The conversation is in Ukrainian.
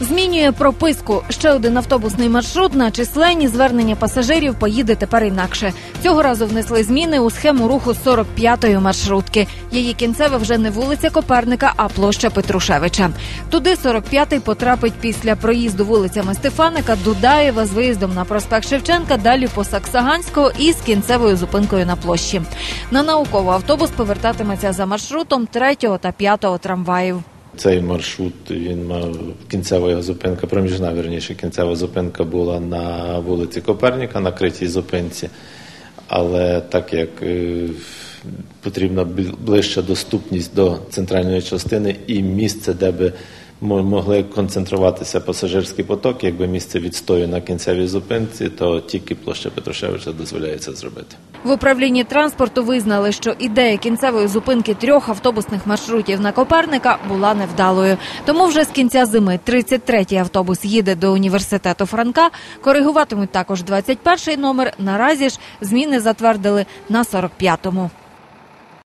Змінює прописку. Ще один автобусний маршрут на численні звернення пасажирів поїде тепер інакше. Цього разу внесли зміни у схему руху 45-ї маршрутки. Її кінцеве вже не вулиця Коперника, а площа Петрушевича. Туди 45-й потрапить після проїзду вулицями Стефаника, Дудаєва з виїздом на проспект Шевченка, далі по Саксаганського і з кінцевою зупинкою на площі. На науково автобус повертатиметься за маршрутом 3 та 5 трамваїв. Цей маршрут він мав кінцева його зупинка, проміжна верніше кінцева зупинка була на вулиці Коперніка на критій зупинці. Але так як е, потрібна ближча доступність до центральної частини і місце, де би могли концентруватися пасажирські потоки, якби місце відстою на кінцевій зупинці, то тільки площа Петрушевича дозволяє це зробити. В управлінні транспорту визнали, що ідея кінцевої зупинки трьох автобусних маршрутів на Коперника була невдалою. Тому вже з кінця зими 33-й автобус їде до університету Франка. Коригуватимуть також 21-й номер. Наразі ж зміни затвердили на 45-му.